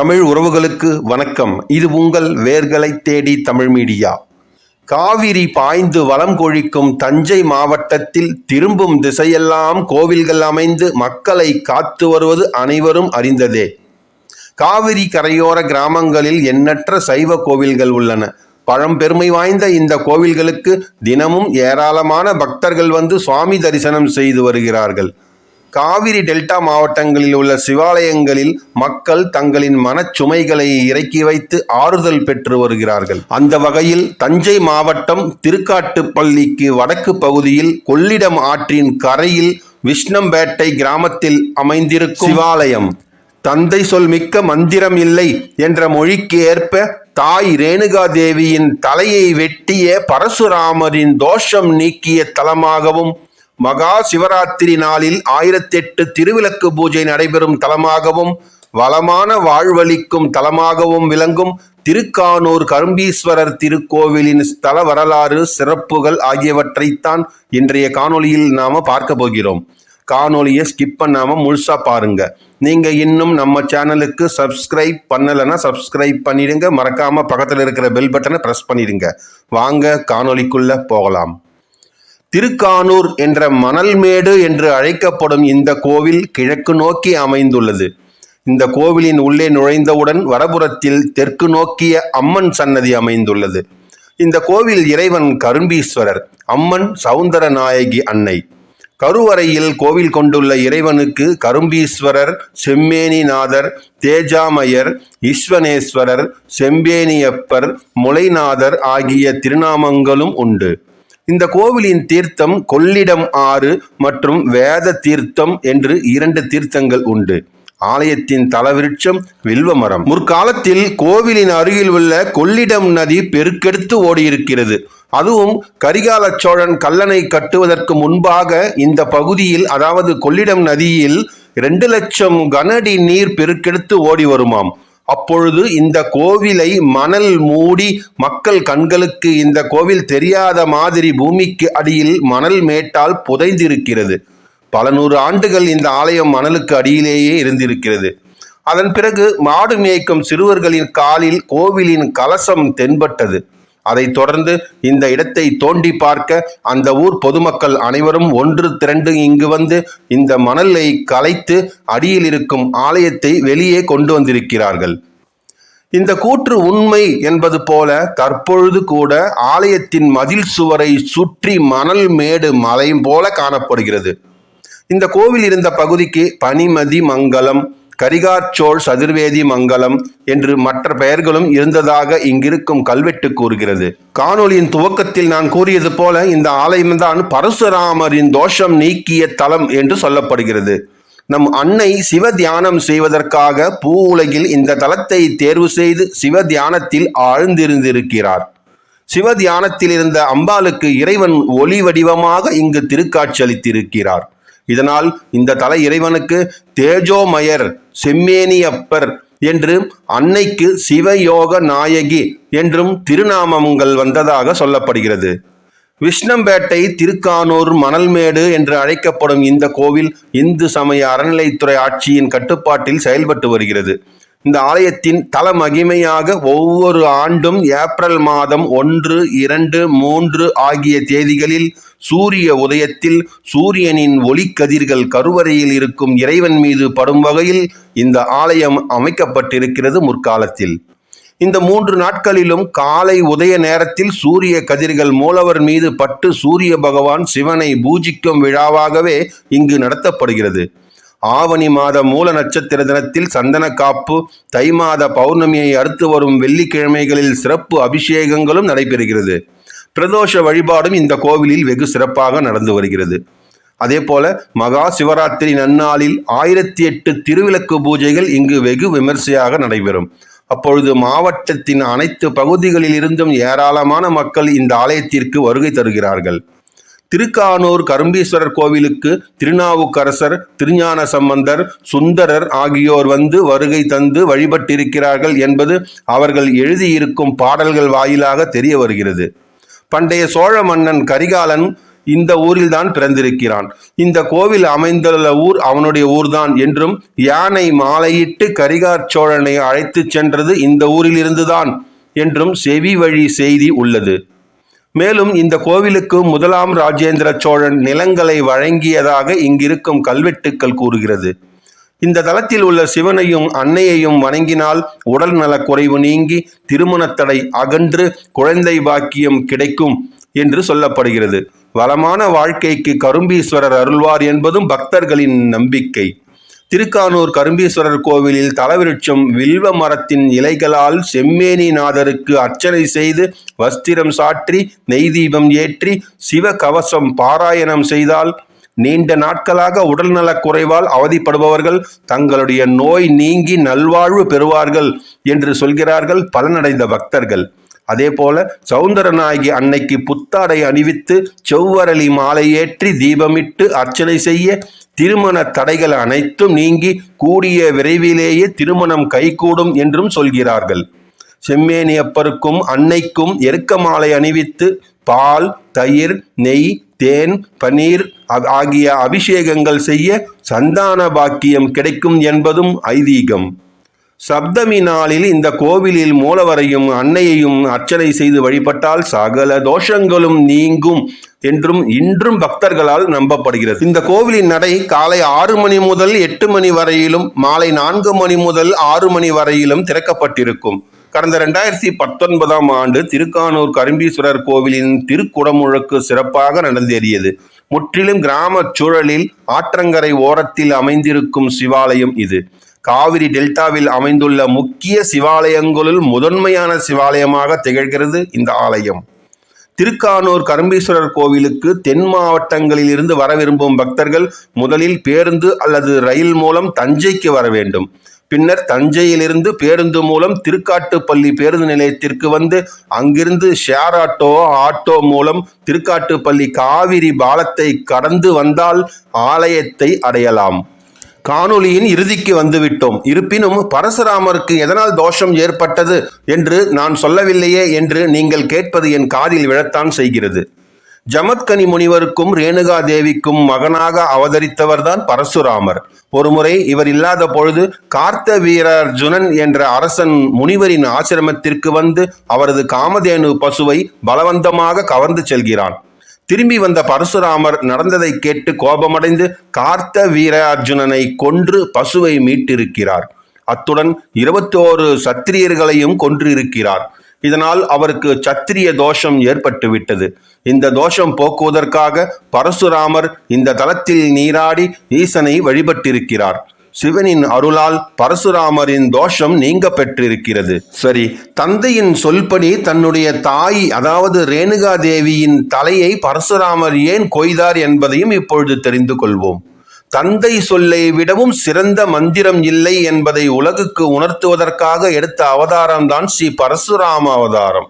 தமிழ் உறவுகளுக்கு வணக்கம். இது உங்கள் வேர்களை தேடி தமிழ் மீடியா. காவிரி பாய்ந்து வளம் கொழிக்கும் தஞ்சை மாவட்டத்தில் திரும்பும் திசையெல்லாம் கோவில்கள் அமைந்து மக்களை காத்து வருவது அனைவரும் அறிந்ததே. காவிரி கரையோர கிராமங்களில் எண்ணற்ற சைவ கோவில்கள் உள்ளன. பழம்பெருமை வாய்ந்த இந்த கோவில்களுக்கு தினமும் ஏராளமான பக்தர்கள் வந்து சுவாமி தரிசனம் செய்து வருகிறார்கள். காவிரி டெல்டா மாவட்டங்களில் உள்ள சிவாலயங்களில் மக்கள் தங்களின் மனச்சுமைகளை இறக்கி வைத்து ஆறுதல் பெற்று வருகிறார்கள். அந்த வகையில் தஞ்சை மாவட்டம் திருக்காட்டுப்பள்ளிக்கு வடக்கு பகுதியில் கொள்ளிடம் ஆற்றின் கரையில் விஷ்ணம்பேட்டை கிராமத்தில் அமைந்திருக்கும் சிவாலயம். தந்தை சொல் மிக்க மந்திரம் இல்லை என்ற மொழிக்கு ஏற்ப தாய் ரேணுகா தேவியின் தலையை வெட்டிய பரசுராமரின் தோஷம் நீக்கிய தலமாகவும் மகா சிவராத்திரி நாளில் ஆயிரத்தெட்டு திருவிளக்கு பூஜை நடைபெறும் தலமாகவும் வளமான வாழ்வளிக்கும் தலமாகவும் விளங்கும் திருக்கானூர் கரும்பீஸ்வரர் திருக்கோவிலின் ஸ்தல வரலாறு சிறப்புகள் ஆகியவற்றைத்தான் இன்றைய காணொளியில் நாம பார்க்க போகிறோம். காணொலியை ஸ்கிப் பண்ணாம முழுசா பாருங்க. நீங்க இன்னும் நம்ம சேனலுக்கு சப்ஸ்கிரைப் பண்ணலைன்னா சப்ஸ்கிரைப் பண்ணிடுங்க. மறக்காம பக்கத்தில் இருக்கிற பெல் பட்டனை பிரஸ் பண்ணிடுங்க. வாங்க காணொளிக்குள்ள போகலாம். திருக்கானூர் என்ற மணல்மேடு என்று அழைக்கப்படும் இந்த கோவில் கிழக்கு நோக்கி அமைந்துள்ளது. இந்த கோவிலின் உள்ளே நுழைந்தவுடன் வடபுறத்தில் தெற்கு நோக்கிய அம்மன் சன்னதி அமைந்துள்ளது. இந்த கோவில் இறைவன் கரும்பீஸ்வரர் அம்மன் சவுந்தர நாயகி அன்னை. கருவறையில் கோவில் கொண்டுள்ள இறைவனுக்கு கரும்பீஸ்வரர் செம்மேனிநாதர் தேஜாமயர் ஈஸ்வனேஸ்வரர் செம்பேனியப்பர் முளைநாதர் ஆகிய திருநாமங்களும் உண்டு. இந்த கோவிலின் தீர்த்தம் கொள்ளிடம் ஆறு மற்றும் வேத தீர்த்தம் என்று இரண்டு தீர்த்தங்கள் உண்டு. ஆலயத்தின் தலவிருட்சம் வில்வமரம் முற்காலத்தில் கோவிலின் அருகில் உள்ள கொள்ளிடம் நதி பெருக்கெடுத்து ஓடியிருக்கிறது. அதுவும் கரிகால சோழன் கல்லணை கட்டுவதற்கு முன்பாக இந்த பகுதியில் அதாவது கொள்ளிடம் நதியில் இரண்டு லட்சம் கனடி நீர் பெருக்கெடுத்து ஓடி வருமாம். அப்பொழுது இந்த கோவிலை மணல் மூடி மக்கள் கண்களுக்கு இந்த கோவில் தெரியாத மாதிரி பூமிக்கு அடியில் மணல் மேட்டால் புதைந்திருக்கிறது. பல நூறு ஆண்டுகள் இந்த ஆலயம் மணலுக்கு அடியிலேயே இருந்திருக்கிறது. அதன் பிறகு மாடு மேய்க்கும் சிறுவர்களின் காலில் கோவிலின் கலசம் தென்பட்டது. அதைத் தொடர்ந்து இந்த இடத்தை தோண்டி பார்க்க அந்த ஊர் பொதுமக்கள் அனைவரும் ஒன்று திரண்டு இங்கு வந்து இந்த மணலை கலைத்து அடியில் இருக்கும் ஆலயத்தை வெளியே கொண்டு வந்திருக்கிறார்கள். இந்த கூற்று உண்மை என்பது போல தற்பொழுது கூட ஆலயத்தின் மதில் சுவரை சுற்றி மணல் மேடு மலையும் போல காணப்படுகிறது. இந்த கோவில் இருந்த பகுதிக்கு பனிமதி மங்கலம் கரிகாச்சோள் சதுர்வேதி மங்கலம் என்று மற்ற பெயர்களும் இருந்ததாக இங்கிருக்கும் கல்வெட்டு கூறுகிறது. காணொளியின் துவக்கத்தில் நான் கூறியது போல இந்த ஆலயம்தான் பரசுராமரின் தோஷம் நீக்கிய தலம் என்று சொல்லப்படுகிறது. நம் அன்னை சிவ தியானம் செய்வதற்காக பூ உலகில் இந்த தலத்தை தேர்வு செய்து சிவ தியானத்தில் ஆழ்ந்திருந்திருக்கிறார். சிவ தியானத்தில் இருந்த அம்பாளுக்கு இறைவன் ஒளி வடிவமாக இங்கு திருக்காட்சி அளித்திருக்கிறார். இதனால் இந்த தல இறைவனுக்கு தேஜோமயர் செம்மேனியப்பர் என்று அன்னைக்கு சிவயோக நாயகி என்றும் திருநாமங்கள் வந்ததாக சொல்லப்படுகிறது. விஷ்ணம்பேட்டை திருக்கானூர் மணல்மேடு என்று அழைக்கப்படும் இந்த கோவில் இந்து சமய அறநிலைத்துறை ஆட்சியின் கட்டுப்பாட்டில் செயல்பட்டு வருகிறது. இந்த ஆலயத்தின் தல மகிமையாக ஒவ்வொரு ஆண்டும் ஏப்ரல் மாதம் ஒன்று இரண்டு மூன்று ஆகிய தேதிகளில் சூரிய உதயத்தில் சூரியனின் ஒளிக்கதிர்கள் கருவறையில் இருக்கும் இறைவன் மீது படும் வகையில் இந்த ஆலயம் அமைக்கப்பட்டிருக்கிறது முற்காலத்தில். இந்த மூன்று நாட்களிலும் காலை உதய நேரத்தில் சூரிய கதிர்கள் மூலவர் மீது பட்டு சூரிய பகவான் சிவனை பூஜிக்கும் விழாவாகவே இங்கு நடத்தப்படுகிறது. ஆவணி மாத மூல நட்சத்திர தினத்தில் சந்தன காப்பு தை மாத பௌர்ணமியை அடுத்து வரும் வெள்ளிக்கிழமைகளில் சிறப்பு அபிஷேகங்களும் நடைபெறுகிறது. பிரதோஷ வழிபாடும் இந்த கோவிலில் வெகு சிறப்பாக நடந்து வருகிறது. அதே போல மகா சிவராத்திரி நன்னாளில் ஆயிரத்தி எட்டு திருவிளக்கு பூஜைகள் இங்கு வெகு விமர்சையாக நடைபெறும். அப்பொழுது மாவட்டத்தின் அனைத்து பகுதிகளில் இருந்தும் ஏராளமான மக்கள் இந்த ஆலயத்திற்கு வருகை தருகிறார்கள். திருக்கானூர் கரும்பீஸ்வரர் கோவிலுக்கு திருநாவுக்கரசர் திருஞான சம்பந்தர் சுந்தரர் ஆகியோர் வந்து வருகை தந்து வழிபட்டிருக்கிறார்கள் என்பது அவர்கள் எழுதியிருக்கும் பாடல்கள் வாயிலாக தெரிய வருகிறது. பண்டைய சோழ மன்னன் கரிகாலன் இந்த ஊரில்தான் பிறந்திருக்கிறான். இந்த கோவில் அமைந்துள்ள ஊர் அவனுடைய ஊர்தான் என்றும் யானை மாலையிட்டு கரிகார் சோழனை அழைத்துச் சென்றது இந்த ஊரிலிருந்துதான் என்றும் செவி வழி செய்தி உள்ளது. மேலும் இந்த கோவிலுக்கு முதலாம் ராஜேந்திர சோழன் நிலங்களை வழங்கியதாக இங்கிருக்கும் கல்வெட்டுக்கள் கூறுகிறது. இந்த தலத்தில் உள்ள சிவனையும் அன்னையையும் வணங்கினால் உடல் நலக் குறைவு நீங்கி திருமணத்தடை அகன்று குழந்தை பாக்கியம் கிடைக்கும் என்று சொல்லப்படுகிறது. வளமான வாழ்க்கைக்கு கரும்பீஸ்வரர் அருள்வார் என்பதும் பக்தர்களின் நம்பிக்கை. திருக்கானூர் கரும்பீஸ்வரர் கோவிலில் தலவிருட்சம் வில்வ மரத்தின் இலைகளால் செம்மேனிநாதருக்கு அர்ச்சனை செய்து வஸ்திரம் சாற்றி நெய் தீபம் ஏற்றி சிவ கவசம் பாராயணம் செய்தால் நீண்ட நாட்களாக உடல்நலக் குறைவால் அவதிப்படுபவர்கள் தங்களுடைய நோய் நீங்கி நல்வாழ்வு பெறுவார்கள் என்று சொல்கிறார்கள் பலனடைந்த பக்தர்கள். அதேபோல சௌந்தரநாயகி அன்னைக்கு புத்தாடை அணிவித்து செவ்வரளி மாலை ஏற்றி தீபமிட்டு அர்ச்சனை செய்ய திருமண தடைகள் அனைத்தும் நீங்கி கூடிய விரைவிலேயே திருமணம் கைகூடும் என்றும் சொல்கிறார்கள். செம்மேனியப்பருக்கும் அன்னைக்கும் எருக்க மாலை அணிவித்து பால் தயிர் நெய் தேன் பன்னீர் ஆகிய அபிஷேகங்கள் செய்ய சந்தான பாக்கியம் கிடைக்கும் என்பதும் ஐதீகம். சப்தமி நாளில் இந்த கோவிலில் மூலவரையும் அன்னையையும் அர்ச்சனை செய்து வழிபட்டால் சகல தோஷங்களும் நீங்கும் என்றும் இன்றும் பக்தர்களால் நம்பப்படுகிறது. இந்த கோவிலின் நடை காலை ஆறு மணி முதல் எட்டு மணி வரையிலும் மாலை நான்கு மணி முதல் ஆறு மணி வரையிலும் திறக்கப்பட்டிருக்கும். கடந்த ரெண்டாயிரத்தி பத்தொன்பதாம் ஆண்டு திருக்கானூர் கரும்பீஸ்வரர் கோவிலின் திருக்குடமுழக்கு சிறப்பாக நடந்தேறியது. முற்றிலும் கிராமச் சூழலில் ஆற்றங்கரை ஓரத்தில் அமைந்திருக்கும் சிவாலயம் இது. காவிரி டெல்டாவில் அமைந்துள்ள முக்கிய சிவாலயங்களுள் முதன்மையான சிவாலயமாக திகழ்கிறது இந்த ஆலயம். திருக்கானூர் கரும்பீஸ்வரர் கோவிலுக்கு தென் மாவட்டங்களில் இருந்து வர விரும்பும் பக்தர்கள் முதலில் பேருந்து அல்லது ரயில் மூலம் தஞ்சைக்கு வர வேண்டும். பின்னர் தஞ்சையிலிருந்து பேருந்து மூலம் திருக்காட்டுப்பள்ளி பேருந்து நிலையத்திற்கு வந்து அங்கிருந்து ஷேர் ஆட்டோ ஆட்டோ மூலம் திருக்காட்டுப்பள்ளி காவிரி பாலத்தை கடந்து வந்தால் ஆலயத்தை அடையலாம். காணொலியின் இறுதிக்கு வந்துவிட்டோம். இருப்பினும் பரசுராமருக்கு எதனால் தோஷம் ஏற்பட்டது என்று நான் சொல்லவில்லையே என்று நீங்கள் கேட்பது என் காதில் விழத்தான் செய்கிறது. ஜமத்கனி முனிவருக்கும் ரேணுகா தேவிக்கும் மகனாக அவதரித்தவர்தான் பரசுராமர். ஒருமுறை இவர் இல்லாத பொழுது கார்த்த வீரர்ஜுனன் என்ற அரசன் முனிவரின் ஆசிரமத்திற்கு வந்து அவரது காமதேனு பசுவை பலவந்தமாக கவர்ந்து செல்கிறான். திரும்பி வந்த பரசுராமர் நடந்ததை கேட்டு கோபமடைந்து கார்த்த வீரார்ஜுனனை கொன்று பசுவை மீட்டிருக்கிறார். அத்துடன் இருபத்தோரு சத்திரியர்களையும் கொன்றிருக்கிறார். இதனால் அவருக்கு சத்திரிய தோஷம் ஏற்பட்டுவிட்டது. இந்த தோஷம் போக்குவதற்காக பரசுராமர் இந்த தலத்தில் நீராடி ஈசனை வழிபட்டிருக்கிறார். சிவனின் அருளால் பரசுராமரின் தோஷம் நீங்க பெற்றிருக்கிறது சரி தந்தையின் சொல்படி தன்னுடைய தாய் அதாவது ரேணுகா தேவியின் தலையை பரசுராமர் ஏன் கொய்தார் என்பதையும் இப்பொழுது தெரிந்து கொள்வோம். தந்தை சொல்லை விடவும் சிறந்த மந்திரம் இல்லை என்பதை உலகுக்கு உணர்த்துவதற்காக எடுத்த அவதாரம்தான் ஸ்ரீ பரசுராம அவதாரம்.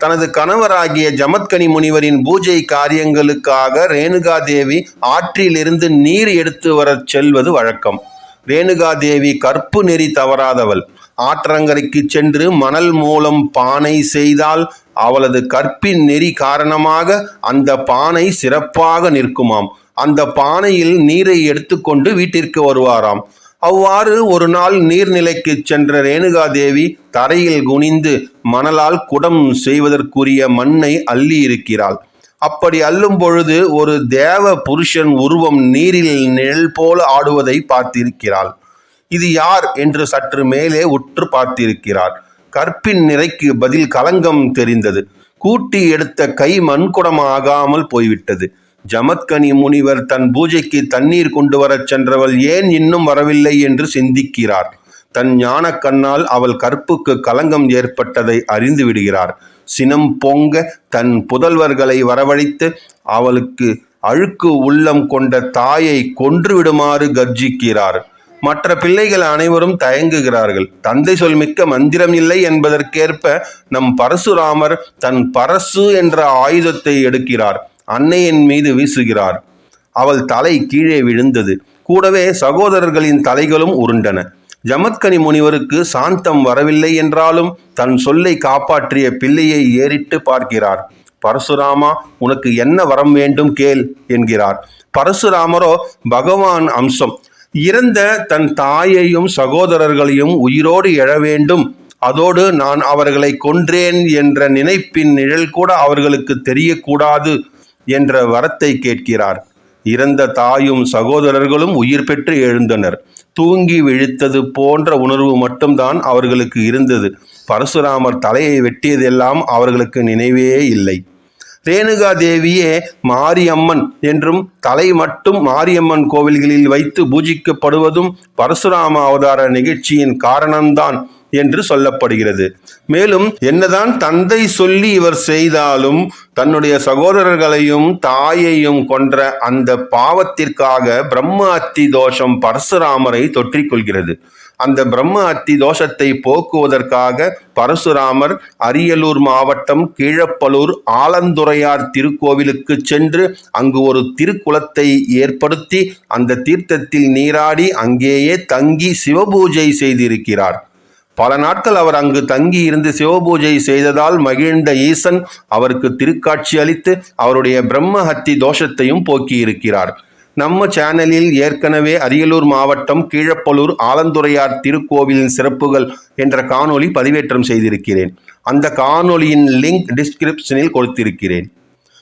தனது கணவராகிய ஜமத்கனி முனிவரின் பூஜை காரியங்களுக்காக ரேணுகா தேவி ஆற்றிலிருந்து நீர் எடுத்து வரச் செல்வது வழக்கம். ரேணுகா தேவி கற்பு நெறி தவறாதவள். ஆற்றங்கரைக்கு சென்று மணல் மூலம் பானை செய்தால் அவளது கற்பின் நெறி காரணமாக அந்த பானை சிறப்பாக நிற்குமாம். அந்த பானையில் நீரை எடுத்துக்கொண்டு வீட்டிற்கு வருவாராம். அவ்வாறு ஒரு நாள் நீர்நிலைக்கு சென்ற ரேணுகா தேவி தரையில் குனிந்து மணலால் குடம் செய்வதற்குரிய மண்ணை அள்ளி இருக்கிறாள். அப்படி அல்லும் பொழுது ஒரு தேவ புருஷன் உருவம் நீரில் நிழல் போல ஆடுவதை பார்த்திருக்கிறாள். இது யார் என்று சற்று மேலே உற்று பார்த்திருக்கிறார். கற்பின் நிறைக்கு பதில் கலங்கம் தெரிந்தது. கூட்டி எடுத்த கை மண்குடம் ஆகாமல் போய்விட்டது. ஜமத்கனி முனிவர் தன் பூஜைக்கு தண்ணீர் கொண்டு வரச் சென்றவள் ஏன் இன்னும் வரவில்லை என்று சிந்திக்கிறார். தன் ஞான கண்ணால் அவள் கற்புக்கு கலங்கம் ஏற்பட்டதை அறிந்து விடுகிறார். சினம் பொங்க தன் புதல்வர்களை வரவழைத்து அவளுக்கு அழுக்கு உள்ளம் கொண்ட தாயை கொன்று விடுமாறு கர்ஜிக்கிறார். மற்ற பிள்ளைகள் அனைவரும் தயங்குகிறார்கள். தந்தை சொல் மிக்க மந்திரம் இல்லை என்பதற்கேற்ப நம் பரசுராமர் தன் பரசு என்ற ஆயுதத்தை எடுக்கிறார். அன்னையின் மீது வீசுகிறார். அவள் தலை கீழே விழுந்தது. கூடவே சகோதரர்களின் தலைகளும் உருண்டன. ஜமத்கனி முனிவருக்கு சாந்தம் வரவில்லை என்றாலும் தன் சொல்லை காப்பாற்றிய பிள்ளையை ஏறிட்டு பார்க்கிறார். பரசுராமா உனக்கு என்ன வரம் வேண்டும் கேள் என்கிறார். பரசுராமரோ பகவான் அம்சம். இறந்த தன் தாயையும் சகோதரர்களையும் உயிரோடு எழ வேண்டும். அதோடு நான் அவர்களை கொன்றேன் என்ற நினைப்பின் நிழல் கூட அவர்களுக்கு தெரியக்கூடாது என்ற வரத்தை கேட்கிறார். இறந்த தாயும் சகோதரர்களும் உயிர் பெற்று எழுந்தனர். தூங்கி விழித்தது போன்ற உணர்வு மட்டும்தான் அவர்களுக்கு இருந்தது. பரசுராமர் தலையை வெட்டியதெல்லாம் அவர்களுக்கு நினைவே இல்லை. ரேணுகா தேவியே மாரியம்மன் என்றும் தலை மட்டும் மாரியம்மன் கோவில்களில் வைத்து பூஜிக்கப்படுவதும் பரசுராம அவதார நிகழ்ச்சியின் காரணம்தான். என்று சொல்லப்படுகிறது. மேலும் என்னதான் தந்தை சொல்லி இவர் செய்தாலும் தன்னுடைய சகோதரர்களையும் தாயையும் கொன்ற அந்த பாவத்திற்காக பிரம்ம அத்தி தோஷம் பரசுராமரை தொற்றிக்கொள்கிறது. அந்த பிரம்ம அத்தி தோஷத்தை போக்குவதற்காக பரசுராமர் அரியலூர் மாவட்டம் கீழப்பலூர் ஆலந்துறையார் திருக்கோவிலுக்கு சென்று அங்கு ஒரு திருக்குளத்தை ஏற்படுத்தி அந்த தீர்த்தத்தில் நீராடி அங்கேயே தங்கி சிவபூஜை செய்திருக்கிறார். பல நாட்கள் அவர் அங்கு தங்கி இருந்து சிவபூஜை செய்ததால் மகிழ்ந்த ஈசன் அவருக்கு திருக்காட்சி அளித்து அவருடைய பிரம்ம ஹத்தி தோஷத்தையும் போக்கியிருக்கிறார். நம்ம சேனலில் ஏற்கனவே அரியலூர் மாவட்டம் கீழப்பலூர் ஆலந்துறையார் திருக்கோவிலின் சிறப்புகள் என்ற காணொளி பதிவேற்றம் செய்திருக்கிறேன். அந்த காணொளியின் லிங்க் டிஸ்கிரிப்ஷனில் கொடுத்திருக்கிறேன்.